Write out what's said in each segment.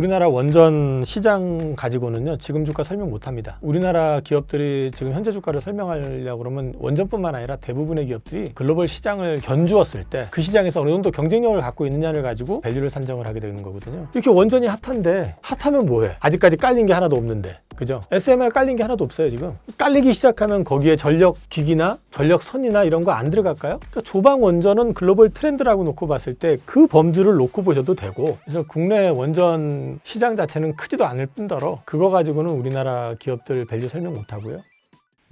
우리나라 원전 시장 가지고는요 지금 주가 설명 못합니다. 우리나라 기업들이 지금 현재 주가를 설명하려고 그러면 원전뿐만 아니라 대부분의 기업들이 글로벌 시장을 견주었을 때 그 시장에서 어느 정도 경쟁력을 갖고 있느냐를 가지고 밸류를 산정을 하게 되는 거거든요. 이렇게 원전이 핫한데 핫하면 뭐해? 아직까지 깔린 게 하나도 없는데. 그죠? SMR 깔린 게 하나도 없어요, 지금. 깔리기 시작하면 거기에 전력 기기나 전력 선이나 이런 거 안 들어갈까요? 그러니까 조방 원전은 글로벌 트렌드라고 놓고 봤을 때 그 범주를 놓고 보셔도 되고 그래서 국내 원전 시장 자체는 크지도 않을 뿐더러 그거 가지고는 우리나라 기업들 밸류 설명 못 하고요.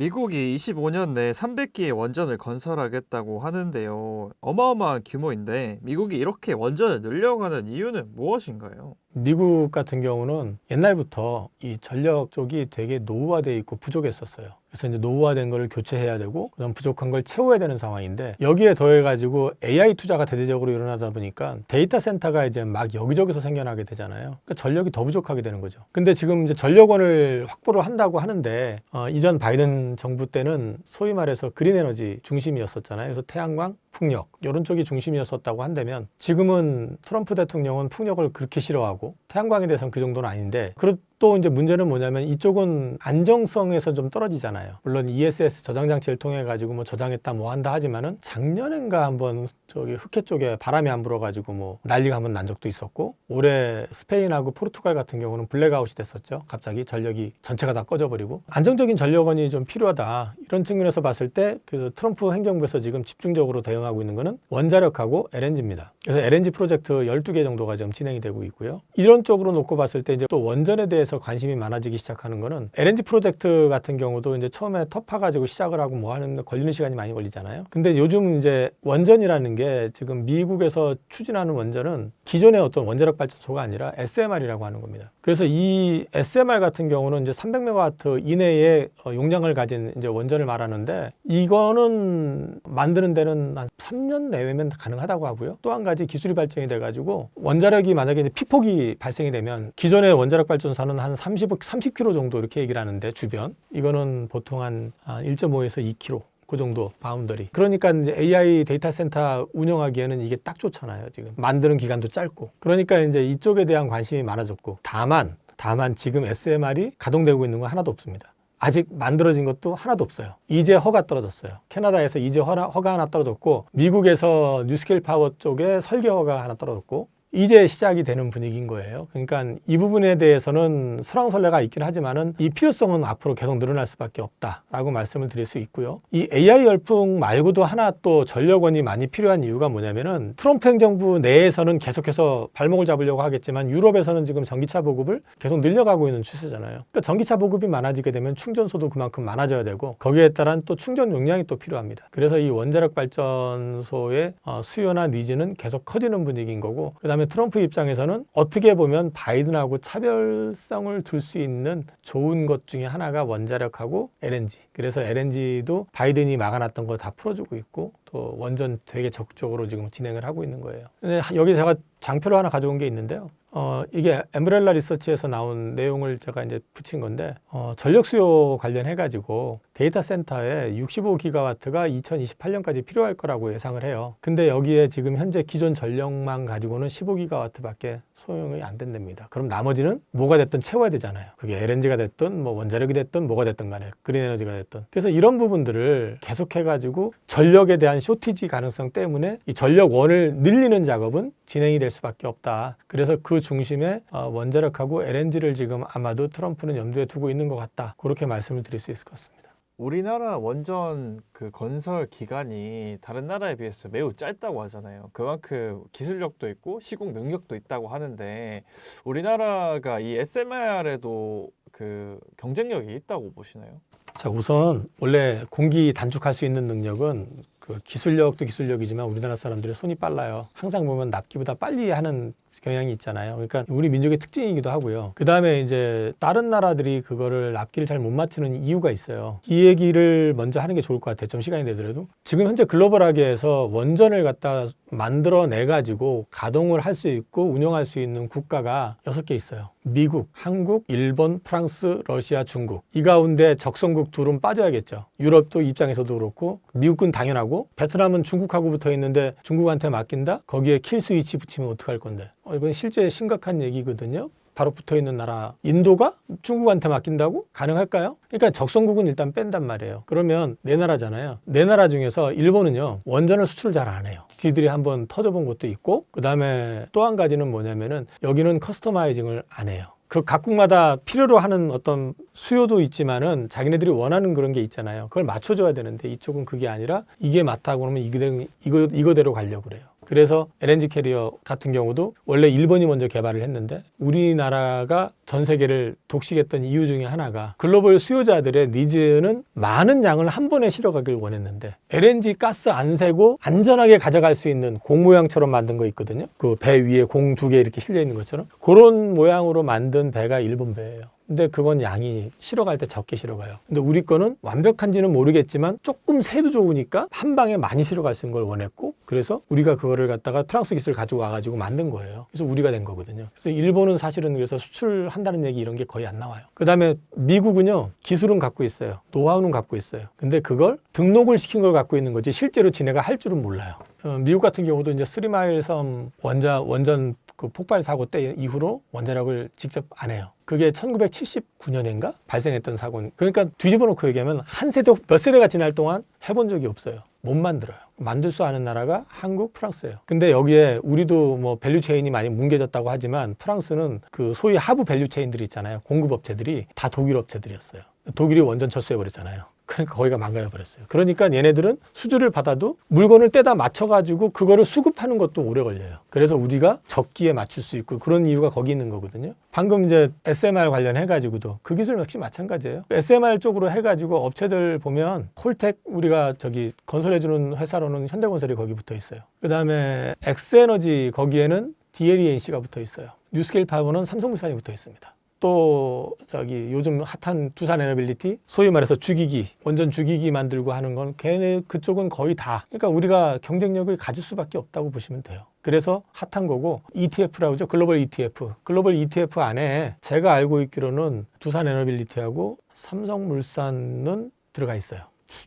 미국이 25년 내에 300기의 원전을 건설하겠다고 하는데요. 어마어마한 규모인데 미국이 이렇게 원전을 늘려가는 이유는 무엇인가요? 미국 같은 경우는 옛날부터 이 전력 쪽이 되게 노후화돼 있고 부족했었어요. 그래서 이제 노후화된 거를 교체해야 되고 그다음 부족한 걸 채워야 되는 상황인데 여기에 더해 가지고 AI 투자가 대대적으로 일어나다 보니까 데이터 센터가 이제 막 여기저기서 생겨나게 되잖아요. 그러니까 전력이 더 부족하게 되는 거죠. 근데 지금 이제 전력원을 확보를 한다고 하는데 어, 이전 바이든 정부 때는 소위 말해서 그린 에너지 중심이었었잖아요. 그래서 태양광, 풍력 이런 쪽이 중심이었었다고 한다면 지금은 트럼프 대통령은 풍력을 그렇게 싫어하고 태양광에 대해서는 그 정도는 아닌데 그또 이제 문제는 뭐냐면 이쪽은 안정성에서 좀 떨어지잖아요. 물론 ESS 저장 장치를 통해 가지고 뭐 저장했다 뭐 한다 하지만은 작년엔가 한번 저기 흑해 쪽에 바람이 안 불어 가지고 뭐 난리가 한번 난 적도 있었고 올해 스페인하고 포르투갈 같은 경우는 블랙아웃이 됐었죠. 갑자기 전력이 전체가 다 꺼져 버리고 안정적인 전력원이 좀 필요하다. 이런 측면에서 봤을 때 그래서 트럼프 행정부에서 지금 집중적으로 대응 하고 있는 거는 원자력하고 LNG입니다. 그래서 LNG 프로젝트 12개 정도가 지금 진행이 되고 있고요. 이런 쪽으로 놓고 봤을 때 이제 또 원전에 대해서 관심이 많아지기 시작하는 거는 LNG 프로젝트 같은 경우도 이제 처음에 터파 가지고 시작을 하고 뭐 하는데 걸리는 시간이 많이 걸리잖아요. 근데 요즘 이제 원전이라는 게 지금 미국에서 추진하는 원전은 기존의 어떤 원자력 발전소가 아니라 SMR이라고 하는 겁니다. 그래서 이 SMR 같은 경우는 이제 300메가와트 이내의 어, 용량을 가진 이제 원전을 말하는데 이거는 만드는 데는 한 3년 내외면 가능하다고 하고요. 또 한 가지 기술이 발전이 돼 가지고 원자력이 만약에 이제 피폭이 발생이 되면 기존의 원자력 발전소는 한 30, 30km 정도 이렇게 얘기를 하는데 주변 이거는 보통 한 1.5에서 2km 그 정도 바운더리. 그러니까 이제 AI 데이터 센터 운영하기에는 이게 딱 좋잖아요. 지금 만드는 기간도 짧고. 그러니까 이제 이쪽에 대한 관심이 많아졌고. 다만 다만 지금 SMR이 가동되고 있는 건 하나도 없습니다. 아직 만들어진 것도 하나도 없어요. 이제 허가 떨어졌어요. 캐나다에서 이제 허가, 하나 떨어졌고, 미국에서 뉴스케일 파워 쪽에 설계 허가 하나 떨어졌고, 이제 시작이 되는 분위기인 거예요. 그러니까 이 부분에 대해서는 설왕설래가 있긴 하지만은 이 필요성은 앞으로 계속 늘어날 수밖에 없다라고 말씀을 드릴 수 있고요. 이 AI 열풍 말고도 하나 또 전력원이 많이 필요한 이유가 뭐냐면은 트럼프 행정부 내에서는 계속해서 발목을 잡으려고 하겠지만 유럽에서는 지금 전기차 보급을 계속 늘려가고 있는 추세잖아요. 그러니까 전기차 보급이 많아지게 되면 충전소도 그만큼 많아져야 되고 거기에 따른 또 충전 용량이 또 필요합니다. 그래서 이 원자력 발전소의 어, 수요나 니즈는 계속 커지는 분위기인 거고 그다음 에 트럼프 입장에서는 어떻게 보면 바이든하고 차별성을 둘 수 있는 좋은 것 중에 하나가 원자력하고 LNG. 그래서 LNG도 바이든이 막아놨던 걸다 풀어주고 있고 또 원전 되게 적극적으로 지금 진행을 하고 있는 거예요. 근데 여기 제가 장표를 하나 가져온 게 있는데요. 어, 이게 엠브렐라 리서치에서 나온 내용을 제가 이제 붙인 건데, 어, 전력 수요 관련해 가지고 데이터 센터에 65기가와트가 2028년까지 필요할 거라고 예상을 해요. 근데 여기에 지금 현재 기존 전력만 가지고는 15기가와트밖에 소용이 안 된답니다. 그럼 나머지는 뭐가 됐든 채워야 되잖아요. 그게 LNG가 됐든 뭐 원자력이 됐든 뭐가 됐든 간에 그린 에너지가 됐든. 그래서 이런 부분들을 계속해 가지고 전력에 대한 쇼티지 가능성 때문에 이 전력원을 늘리는 작업은 진행이 될 수밖에 없다. 그래서 그 중심에 어, 원자력하고 LNG를 지금 아마도 트럼프는 염두에 두고 있는 것 같다. 그렇게 말씀을 드릴 수 있을 것 같습니다. 우리나라 원전 그 건설 기간이 다른 나라에 비해서 매우 짧다고 하잖아요. 그만큼 기술력도 있고 시공 능력도 있다고 하는데 우리나라가 이 SMR에도 그 경쟁력이 있다고 보시나요? 자, 우선 원래 공기 단축할 수 있는 능력은 그 기술력도 기술력이지만 우리나라 사람들의 손이 빨라요. 항상 보면 납기보다 빨리 하는 경향이 있잖아요. 그러니까 우리 민족의 특징이기도 하고요. 그 다음에 이제 다른 나라들이 그거를 납기를 잘 못 맞추는 이유가 있어요. 이 얘기를 먼저 하는 게 좋을 것 같아요. 좀 시간이 되더라도. 지금 현재 글로벌하게 해서 원전을 갖다 만들어내 가지고 가동을 할 수 있고 운영할 수 있는 국가가 여섯 개 있어요. 미국, 한국, 일본, 프랑스, 러시아, 중국. 이 가운데 적성국 둘은 빠져야겠죠. 유럽도 입장에서도 그렇고 미국은 당연하고 베트남은 중국하고 붙어 있는데 중국한테 맡긴다? 거기에 킬 스위치 붙이면 어떡할 건데? 어, 이건 실제 심각한 얘기거든요. 바로 붙어 있는 나라 인도가 중국한테 맡긴다고 가능할까요? 그러니까 적성국은 일단 뺀단 말이에요. 그러면 네 나라잖아요. 네 나라 중에서 일본은요 원전을 수출 잘 안 해요. 지들이 한번 터져본 것도 있고 그 다음에 또 한 가지는 뭐냐면은 여기는 커스터마이징을 안 해요. 그 각국마다 필요로 하는 어떤 수요도 있지만은 자기네들이 원하는 그런 게 있잖아요. 그걸 맞춰줘야 되는데 이쪽은 그게 아니라 이게 맞다고 그러면 이거대로, 이거, 이거대로 가려고 그래요. 그래서 LNG 캐리어 같은 경우도 원래 일본이 먼저 개발을 했는데 우리나라가 전 세계를 독식했던 이유 중에 하나가 글로벌 수요자들의 니즈는 많은 양을 한 번에 실어가길 원했는데 LNG 가스 안 세고 안전하게 가져갈 수 있는 공 모양처럼 만든 거 있거든요. 그 배 위에 공 두 개 이렇게 실려 있는 것처럼 그런 모양으로 만든 배가 일본 배예요. 근데 그건 양이 실어갈 때 적게 실어가요. 근데 우리 거는 완벽한지는 모르겠지만 조금 새도 좋으니까 한 방에 많이 실어갈 수 있는 걸 원했고 그래서 우리가 그거를 갖다가 프랑스 기술 가지고 와가지고 만든 거예요. 그래서 우리가 된 거거든요. 그래서 일본은 사실은 그래서 수출한다는 얘기 이런 게 거의 안 나와요. 그 다음에 미국은요 기술은 갖고 있어요. 노하우는 갖고 있어요. 근데 그걸 등록을 시킨 걸 갖고 있는 거지 실제로 지네가 할 줄은 몰라요. 어, 미국 같은 경우도 이제 쓰리마일 섬 원자 원전 그 폭발 사고 때 이후로 원자력을 직접 안 해요. 그게 1979년인가 발생했던 사고. 그러니까 뒤집어 놓고 얘기하면 한 세대 몇 세대가 지날 동안 해본 적이 없어요. 못 만들어요. 만들 수 아는 나라가 한국, 프랑스예요. 근데 여기에 우리도 뭐 밸류 체인이 많이 뭉개졌다고 하지만 프랑스는 그 소위 하부 밸류 체인들이 있잖아요. 공급 업체들이 다 독일 업체들이었어요. 독일이 원전 철수해 버렸잖아요. 그러니까 거기가 망가져 버렸어요. 그러니까 얘네들은 수주를 받아도 물건을 떼다 맞춰 가지고 그거를 수급하는 것도 오래 걸려요. 그래서 우리가 적기에 맞출 수 있고 그런 이유가 거기 있는 거거든요. 방금 이제 SMR 관련해 가지고도 그 기술 역시 마찬가지예요. SMR 쪽으로 해 가지고 업체들 보면 홀텍 우리가 저기 건설해 주는 회사로는 현대건설이 거기 붙어 있어요. 그 다음에 엑스에너지 거기에는 DLENC가 붙어 있어요. 뉴스케일 파워는 삼성물산이 붙어 있습니다. 또 저기 요즘 핫한 두산 에너빌리티 소위 말해서 주기기 원전 주기기 만들고 하는 건 걔네 그쪽은 거의 다 그러니까 우리가 경쟁력을 가질 수밖에 없다고 보시면 돼요. 그래서 핫한 거고 ETF라고 하죠. 글로벌 ETF. 글로벌 ETF 안에 제가 알고 있기로는 두산 에너빌리티하고 삼성물산은 들어가 있어요.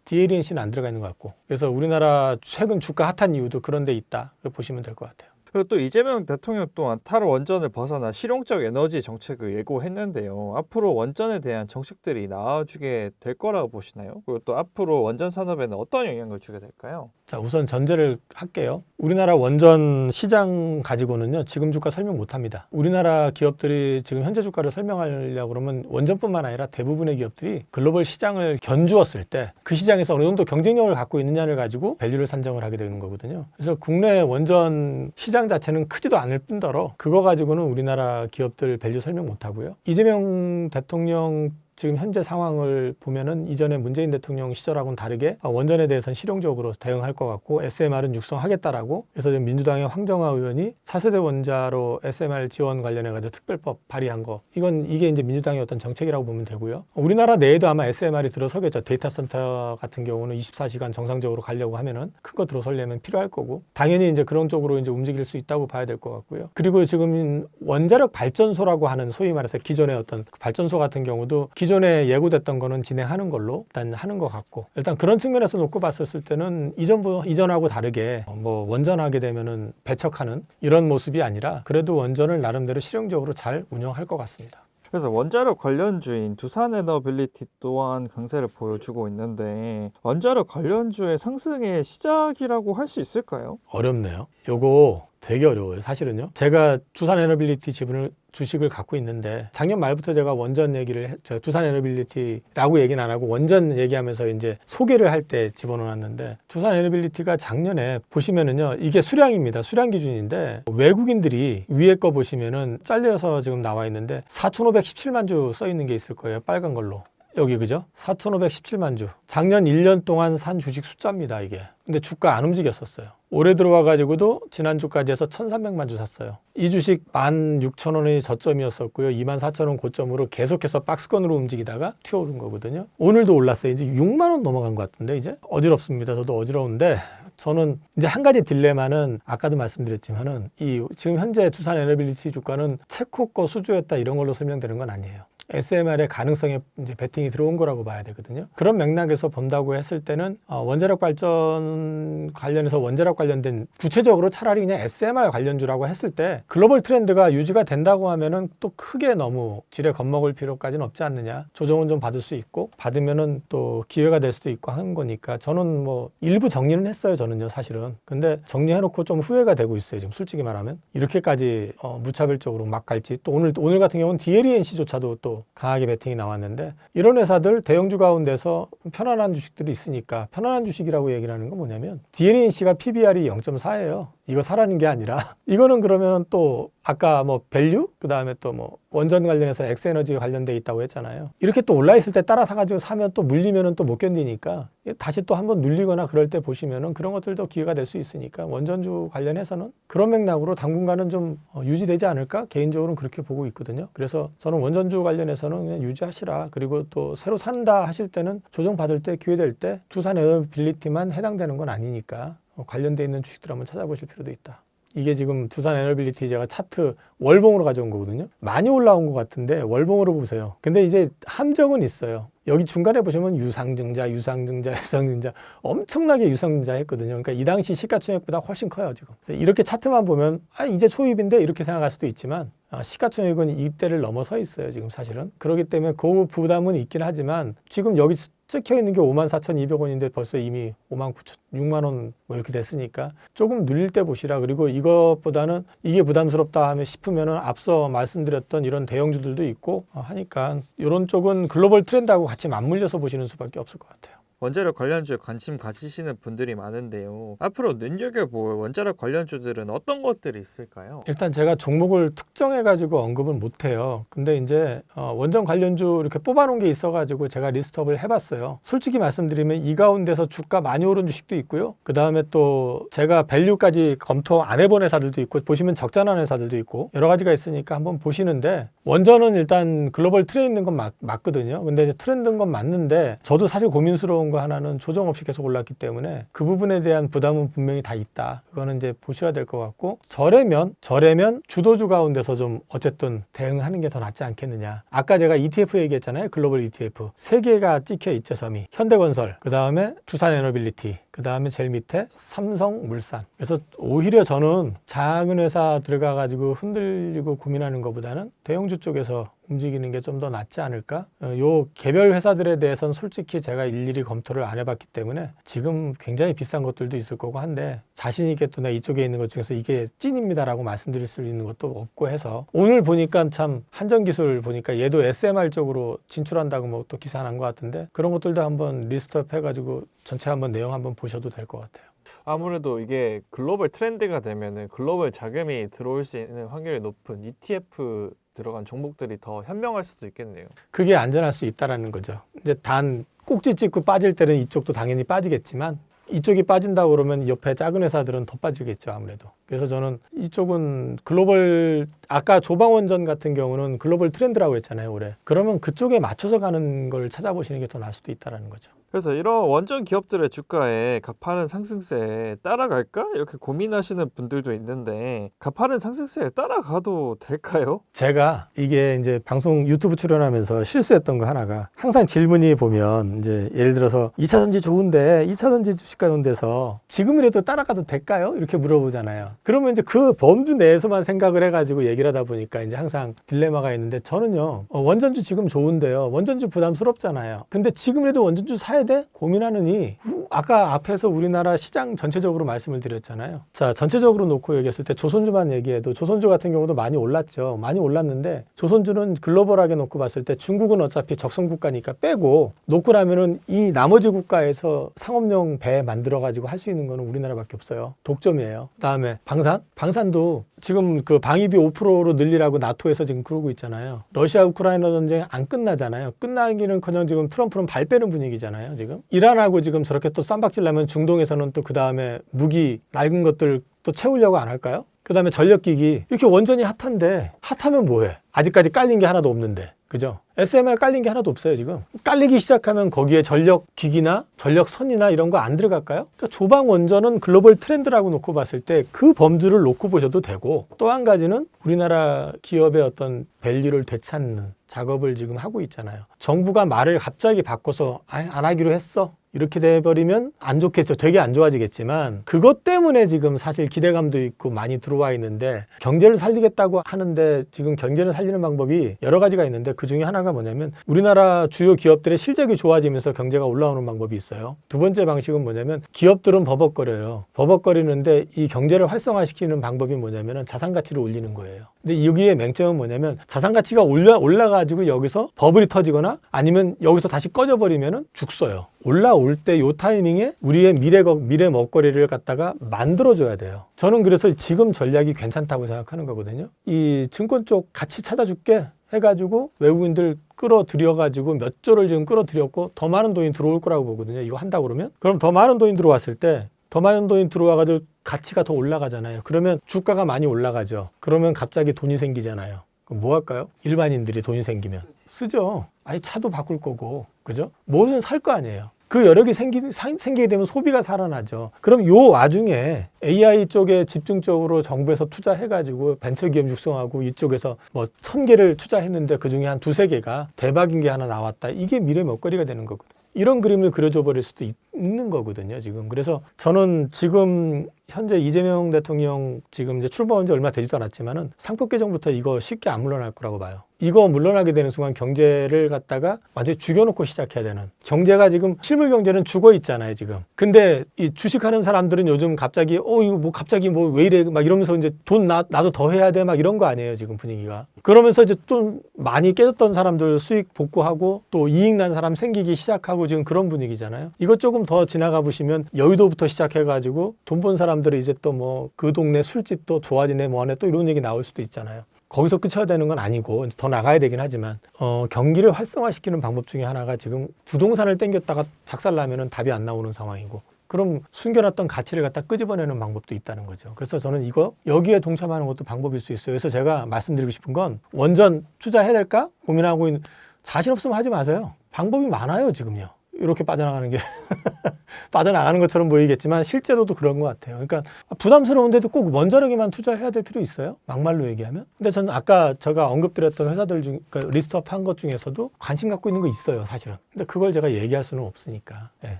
DLNC는 안 들어가 있는 것 같고 그래서 우리나라 최근 주가 핫한 이유도 그런 데 있다. 보시면 될 것 같아요. 그리고 또 이재명 대통령 또한 탈원전을 벗어나 실용적 에너지 정책을 예고했는데요. 앞으로 원전에 대한 정책들이 나와주게 될 거라고 보시나요? 그리고 또 앞으로 원전 산업에는 어떤 영향을 주게 될까요? 자, 우선 전제를 할게요. 우리나라 원전 시장 가지고는요, 지금 주가 설명 못 합니다. 우리나라 기업들이 지금 현재 주가를 설명하려고 그러면 원전뿐만 아니라 대부분의 기업들이 글로벌 시장을 견주었을 때 그 시장에서 어느 정도 경쟁력을 갖고 있느냐를 가지고 밸류를 산정을 하게 되는 거거든요. 그래서 국내 원전 시장 자체는 크지도 않을 뿐더러 그거 가지고는 우리나라 기업들 밸류 설명 못 하고요. 이재명 대통령 지금 현재 상황을 보면은 이전에 문재인 대통령 시절하고는 다르게 아, 원전에 대해서는 실용적으로 대응할 것 같고 SMR은 육성하겠다라고 그래서 지금 민주당의 황정화 의원이 차세대 원자로 SMR 지원 관련해 가지고 특별법 발의한 거 이건 이게 이제 민주당의 어떤 정책이라고 보면 되고요. 우리나라 내에도 아마 SMR이 들어서겠죠. 데이터 센터 같은 경우는 24시간 정상적으로 가려고 하면은 큰 거 들어서려면 필요할 거고 당연히 이제 그런 쪽으로 이제 움직일 수 있다고 봐야 될 것 같고요. 그리고 지금 원자력 발전소라고 하는 소위 말해서 기존의 어떤 그 발전소 같은 경우도 기존 에 예고됐던 거는 진행하는 걸로 일단 하는 것 같고 일단 그런 측면에서 놓고 봤었을 때는 이전부 이전하고 다르게 뭐 원전하게 되면은 배척하는 이런 모습이 아니라 그래도 원전을 나름대로 실용적으로 잘 운영할 것 같습니다. 그래서 원자력 관련주인 두산에너빌리티 또한 강세를 보여주고 있는데 원자력 관련주의 상승의 시작이라고 할 수 있을까요? 어렵네요. 요거 되게 어려워요. 사실은요. 제가 두산 에너빌리티 지분을 주식을 갖고 있는데 작년 말부터 제가 원전 얘기를 해, 저 두산 에너빌리티라고 얘기는 안 하고 원전 얘기하면서 이제 소개를 할 때 집어넣었는데 두산 에너빌리티가 작년에 보시면은요 이게 수량입니다. 수량 기준인데 외국인들이 위에 거 보시면은 잘려서 지금 나와 있는데 4,517만 주 써 있는 게 있을 거예요. 빨간 걸로. 여기 그죠? 4,517만 주. 작년 1년 동안 산 주식 숫자입니다, 이게. 근데 주가 안 움직였었어요. 올해 들어와 가지고도 지난주까지 해서 1,300만 주 샀어요. 이 주식 16,000원이 저점이었었고요. 24,000원 고점으로 계속해서 박스권으로 움직이다가 튀어오른 거거든요. 오늘도 올랐어요. 이제 6만 원 넘어간 것 같은데 이제 어지럽습니다. 저도 어지러운데 저는 이제 한 가지 딜레마는 아까도 말씀드렸지만은 이 지금 현재 두산 에너빌리티 주가는 체코 거 수주였다 이런 걸로 설명되는 건 아니에요. SMR의 가능성에 이제 베팅이 들어온 거라고 봐야 되거든요. 그런 맥락에서 본다고 했을 때는 어, 원자력 발전 관련해서 원자력 관련된 구체적으로 차라리 그냥 SMR 관련주라고 했을 때 글로벌 트렌드가 유지가 된다고 하면은 또 크게 너무 지레 겁먹을 필요까지는 없지 않느냐. 조정은 좀 받을 수 있고 받으면은 또 기회가 될 수도 있고 하는 거니까 저는 뭐 일부 정리는 했어요. 저는요 사실은. 근데 정리해놓고 좀 후회가 되고 있어요. 지금 솔직히 말하면 이렇게까지 어, 무차별적으로 막 갈지 또 오늘 오늘 같은 경우는 DLENC조차도 또 강하게 베팅이 나왔는데 이런 회사들 대형주 가운데서 편안한 주식들이 있으니까 편안한 주식이라고 얘기를 하는 건 뭐냐면 DLENC가 PBR이 0.4예요. 이거 사라는 게 아니라 이거는 그러면 또 아까 뭐 밸류 그다음에 또 뭐 원전 관련해서 엑스에너지 관련돼 있다고 했잖아요. 이렇게 또 올라 있을 때 따라 사 가지고 사면 또 물리면은 또 못 견디니까 다시 또 한번 눌리거나 그럴 때 보시면은 그런 것들도 기회가 될 수 있으니까 원전주 관련해서는 그런 맥락으로 당분간은 좀 어, 유지되지 않을까 개인적으로는 그렇게 보고 있거든요. 그래서 저는 원전주 관련해서는 그냥 유지하시라 그리고 또 새로 산다 하실 때는 조정 받을 때 기회 될 때 두산 에너빌리티만 해당되는 건 아니니까 어, 관련돼 있는 주식들 한번 찾아보실 필요도 있다. 이게 지금 두산 에너빌리티 제가 차트 월봉으로 가져온 거거든요. 많이 올라온 것 같은데 월봉으로 보세요. 근데 이제 함정은 있어요. 여기 중간에 보시면 유상증자, 유상증자, 유상증자 엄청나게 유상증자 했거든요. 그러니까 이 당시 시가총액보다 훨씬 커요 지금. 이렇게 차트만 보면 아 이제 초입인데 이렇게 생각할 수도 있지만 아, 시가총액은 이때를 넘어서 있어요 지금 사실은. 그렇기 때문에 그 부담은 있긴 하지만 지금 여기 찍혀 있는 게 5만 4,200원인데 벌써 이미 5만 9천, 6만 원 뭐 이렇게 됐으니까 조금 눌릴 때 보시라. 그리고 이것보다는 이게 부담스럽다 하면 싶으면은 앞서 말씀드렸던 이런 대형주들도 있고 어, 하니까 이런 쪽은 글로벌 트렌드하고 같이 맞물려서 보시는 수밖에 없을 것 같아요. 원자력 관련주에 관심 가지시는 분들이 많은데요. 앞으로 눈여겨볼 원자력 관련주들은 어떤 것들이 있을까요? 일단 제가 종목을 특정해 가지고 언급은 못 해요. 근데 이제 어, 원전 관련주 이렇게 뽑아 놓은 게 있어 가지고 제가 리스트업을 해 봤어요. 솔직히 말씀드리면 이 가운데서 주가 많이 오른 주식도 있고요. 그 다음에 또 제가 밸류까지 검토 안 해본 회사들도 있고 보시면 적자난 회사들도 있고 여러 가지가 있으니까 한번 보시는데 원전은 일단 글로벌 트렌드인 건 맞, 맞거든요. 근데 트렌드인 건 맞는데 저도 사실 고민스러운 거 하나는 조정 없이 계속 올랐기 때문에 그 부분에 대한 부담은 분명히 다 있다. 그거는 이제 보셔야 될 것 같고 저래면 저래면 주도주 가운데서 좀 어쨌든 대응하는 게 더 낫지 않겠느냐. 아까 제가 ETF 얘기했잖아요. 글로벌 ETF 세 개가 찍혀 있죠. 점이 현대건설, 그 다음에 두산에너빌리티, 그 다음에 제일 밑에 삼성물산. 그래서 오히려 저는 작은 회사 들어가 가지고 흔들리고 고민하는 것보다는 대형주 쪽에서 움직이는 게 좀 더 낫지 않을까? 어, 요 개별 회사들에 대해서는 솔직히 제가 일일이 검토를 안 해봤기 때문에 지금 굉장히 비싼 것들도 있을 거고 한데 자신 있게 또 내가 이쪽에 있는 것 중에서 이게 찐입니다라고 말씀드릴 수 있는 것도 없고 해서 오늘 보니까 참 한전기술 보니까 얘도 SMR 쪽으로 진출한다고 뭐 또 기사 난 것 같은데 그런 것들도 한번 리스트업 해가지고 전체 한번 내용 한번 보셔도 될 것 같아요. 아무래도 이게 글로벌 트렌드가 되면은 글로벌 자금이 들어올 수 있는 확률이 높은 ETF 들어간 종목들이 더 현명할 수도 있겠네요. 그게 안전할 수 있다라는 거죠. 이제 단 꼭지 찍고 빠질 때는 이쪽도 당연히 빠지겠지만 이쪽이 빠진다고 그러면 옆에 작은 회사들은 더 빠지겠죠 아무래도. 그래서 저는 이쪽은 글로벌 아까 조방원전 같은 경우는 글로벌 트렌드라고 했잖아요 올해. 그러면 그쪽에 맞춰서 가는 걸 찾아보시는 게 더 나을 수도 있다라는 거죠. 그래서 이런 원전 기업들의 주가에 가파른 상승세에 따라갈까 이렇게 고민하시는 분들도 있는데 가파른 상승세에 따라가도 될까요? 제가 이게 이제 방송 유튜브 출연하면서 실수했던 거 하나가 항상 질문이 보면 이제 예를 들어서 2차 전지 좋은데 2차 전지 주식 가는 데서 지금이라도 따라가도 될까요? 이렇게 물어보잖아요. 그러면 이제 그 범주 내에서만 생각을 해가지고 얘기를 하다 보니까 이제 항상 딜레마가 있는데 저는요 어, 원전주 지금 좋은데요 원전주 부담스럽잖아요. 근데 지금이라도 원전주 사야 돼? 고민하느니 후, 아까 앞에서 우리나라 시장 전체적으로 말씀을 드렸잖아요. 자 전체적으로 놓고 얘기했을 때 조선주만 얘기해도 조선주 같은 경우도 많이 올랐죠. 많이 올랐는데 조선주는 글로벌하게 놓고 봤을 때 중국은 어차피 적성 국가니까 빼고 놓고 나면은 이 나머지 국가에서 상업용 배 만들어 가지고 할 수 있는 거는 우리나라밖에 없어요. 독점이에요. 그다음에 방산? 방산도 지금 그 방위비 5%로 늘리라고 나토에서 지금 그러고 있잖아요. 러시아 우크라이나 전쟁 안 끝나잖아요. 끝나기는커녕 지금 트럼프는 발 빼는 분위기잖아요. 지금 이란하고 지금 저렇게 또 쌈박질 나면 중동에서는 또 그 다음에 무기 낡은 것들 또 채우려고 안 할까요? 그 다음에 전력기기 이렇게 원전이 핫한데 핫하면 뭐해? 아직까지 깔린 게 하나도 없는데. 그죠? SMR 깔린 게 하나도 없어요, 지금. 깔리기 시작하면 거기에 전력 기기나 전력 선이나 이런 거 안 들어갈까요? 그러니까 조방 원전은 글로벌 트렌드라고 놓고 봤을 때 그 범주를 놓고 보셔도 되고 또 한 가지는 우리나라 기업의 어떤 밸류를 되찾는 작업을 지금 하고 있잖아요. 정부가 말을 갑자기 바꿔서 안 하기로 했어. 이렇게 돼버리면 안 좋겠죠. 되게 안 좋아지겠지만 그것 때문에 지금 사실 기대감도 있고 많이 들어와 있는데 경제를 살리겠다고 하는데 지금 경제를 살리는 방법이 여러 가지가 있는데 그 중에 하나가 뭐냐면 우리나라 주요 기업들의 실적이 좋아지면서 경제가 올라오는 방법이 있어요. 두 번째 방식은 뭐냐면 기업들은 버벅거려요. 버벅거리는데 이 경제를 활성화시키는 방법이 뭐냐면 자산 가치를 올리는 거예요. 근데 여기에 맹점은 뭐냐면 자산 가치가 올라 올라가지고 여기서 버블이 터지거나 아니면 여기서 다시 꺼져버리면은 죽어요. 올라올 때 요 타이밍에 우리의 미래 거- 미래 먹거리를 갖다가 만들어줘야 돼요. 저는 그래서 지금 전략이 괜찮다고 생각하는 거거든요. 이 증권 쪽 같이 찾아줄게. 해가지고 외국인들 끌어들여가지고 몇 조를 지금 끌어들였고 더 많은 돈이 들어올 거라고 보거든요. 이거 한다 그러면 그럼 더 많은 돈이 들어왔을 때 더 많은 돈이 들어와가지고 가치가 더 올라가잖아요. 그러면 주가가 많이 올라가죠. 그러면 갑자기 돈이 생기잖아요. 그럼 뭐 할까요? 일반인들이 돈이 생기면 쓰죠. 아니 차도 바꿀 거고, 그죠? 뭐든 살 거 아니에요. 그 여력이 생기, 사- 생기게 되면 소비가 살아나죠. 그럼 요 와중에 AI 쪽에 집중적으로 정부에서 투자해가지고 벤처기업 육성하고 이쪽에서 뭐 천 개를 투자했는데 그 중에 한 두세 개가 대박인 게 하나 나왔다. 이게 미래 먹거리가 되는 거거든. 이런 그림을 그려줘 버릴 수도 있- 있는 거거든요, 지금. 그래서 저는 지금 현재 이재명 대통령 지금 이제 출범한 지 얼마 되지도 않았지만은 상법 개정부터 이거 쉽게 안 물러날 거라고 봐요. 이거 물러나게 되는 순간 경제를 갖다가 완전히 죽여놓고 시작해야 되는. 경제가 지금 실물 경제는 죽어 있잖아요 지금. 근데 이 주식하는 사람들은 요즘 갑자기 어 이거 뭐 갑자기 뭐 왜 이래? 막 이러면서 이제 돈 나, 나도 더 해야 돼? 막 이런 거 아니에요 지금 분위기가. 그러면서 이제 좀 많이 깨졌던 사람들 수익 복구하고 또 이익 난 사람 생기기 시작하고 지금 그런 분위기잖아요. 이것 조금 더 지나가 보시면 여의도부터 시작해가지고 돈 번 사람들이 이제 또 뭐 그 동네 술집도 좋아지네 뭐하네 또 이런 얘기 나올 수도 있잖아요 거기서 끝쳐야 되는 건 아니고 더 나가야 되긴 하지만 어, 경기를 활성화시키는 방법 중에 하나가 지금 부동산을 땡겼다가 작살나면은 답이 안 나오는 상황이고 그럼 숨겨놨던 가치를 갖다 끄집어내는 방법도 있다는 거죠. 그래서 저는 이거 여기에 동참하는 것도 방법일 수 있어요. 그래서 제가 말씀드리고 싶은 건 원전 투자해야 될까 고민하고 있는 자신 없으면 하지 마세요. 방법이 많아요 지금요. 이렇게 빠져나가는 게 빠져나가는 것처럼 보이겠지만 실제로도 그런 것 같아요. 그러니까 부담스러운데도 꼭 원자력에만 투자해야 될 필요 있어요? 막말로 얘기하면? 근데 저는 아까 제가 언급드렸던 회사들 중 그러니까 리스트업 한 것 중에서도 관심 갖고 있는 거 있어요, 사실은. 근데 그걸 제가 얘기할 수는 없으니까. 예.